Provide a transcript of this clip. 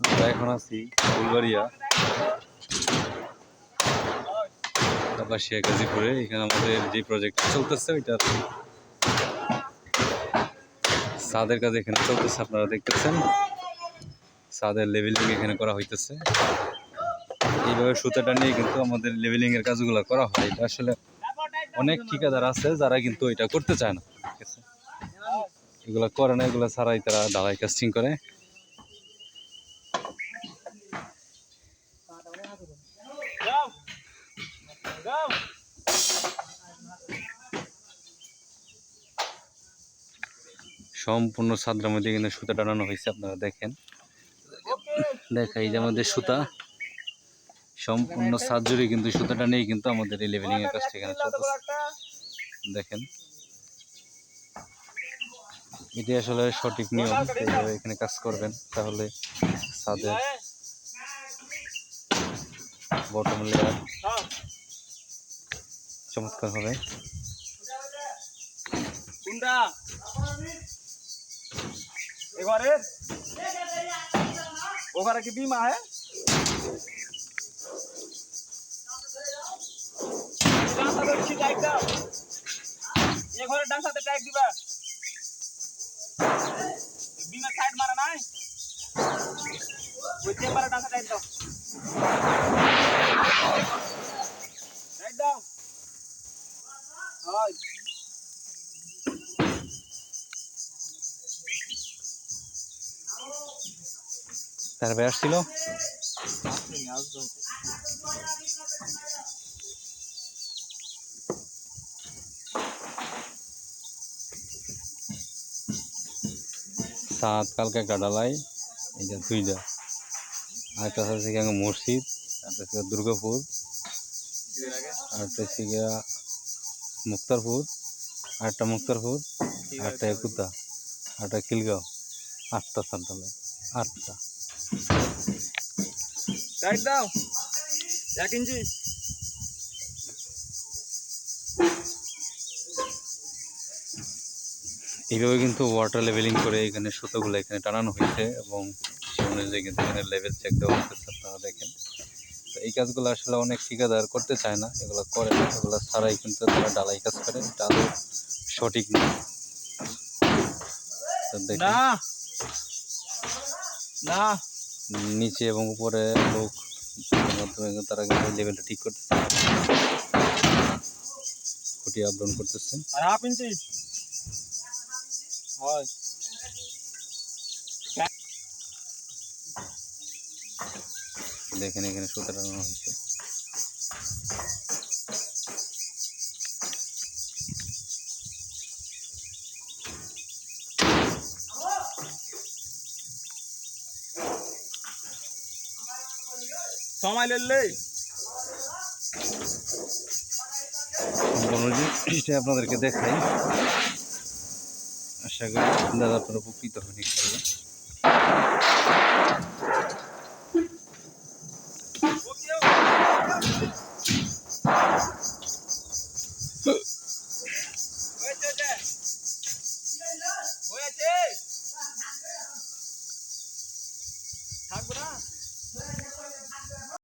আমরা এখন আছি ফুলবাড়িয়া। এখানে আমাদের যে প্রজেক্ট চলতেছে সাদের কাজ এখানে চলতেছে, আপনারা দেখতেছেন। সাদের লেভেলিং এখানে করা হইতেছে। এইভাবে সুতাটা নিয়ে কিন্তু আমাদের লেভেলিং এর কাজগুলো করা হয়। এটা আসলে অনেক ঠিকাদার আছে যারা কিন্তু এটা করতে চায় না। ঠিক আছে? এগুলো করে না, এগুলো ছাড়াই তারা ঢালাই কাস্টিং করে। সম্পূর্ণ সাদরার মধ্যে কিন্তু সুতা টানানো হয়েছে, আপনারা দেখেন। দেখা এই যে আমাদের সুতা। সম্পূর্ণ সাত জুড়ে কিন্তু সুতাটা নেই কিন্তু আমাদের এই লেভেলিং এর কাজটা এখানে চলতেছে। দেখেন। এটি আসলে সঠিক নিয়ম এখানে কাজ করবেন, তাহলে ছাদের বটম লেয়ার চমৎকার হবে কোনটা এবারে ওখানে কি বিমা है ডান্সাতে বেশি টাইট দাও এ ঘরে ডান্সাতে টাইট দিবা বিমা সাইড মারা নাই ওই চেম্বারে ডান্সা টাইট দাও হয় তারপরে আসছিল? সাত, কালকে একটা ডালাই, এই যে দুইটা। আরেকটা আছে মসজিদ একটা হচ্ছে দুর্গাপুর, আরেকটা গিয়া মুক্তারপুর আরেকটা মুক্তারপুর আরেকটা একুতা আরেকটা খিলগাঁও আটটা ডালাই আটটা। টাইট দাও। এক ইঞ্চি। এইভাবে কিন্তু ওয়াটার লেভেলিং করে এখানে সুতোগুলো এখানে টানানো হয়েছে এবং সেই অনুযায়ী কিন্তু এখানে লেভেল চেক দেওয়া হচ্ছে আপনারা দেখেন। এই কাজগুলো আসলে অনেক ঠিকাদার করতে চায় না। এগুলো করে না এগুলো ছাড়াই কিন্তু তারা ডালাই কাজ করে। এটা সঠিক না। নিচে এবং উপরে লোক মাধ্যমে তারা কিন্তু লেভেলটা ঠিক করতেছে। খুঁটি আপ ডাউন করতেছে হয়। দেখেন এখানে সুতো টানানো হয়েছে। সময় লেলে জিনিসটা আপনাদেরকে দেখাই। আশা করি দাদা আপনারা উপকৃত হবেন ইনশাল্লাহ Goiás!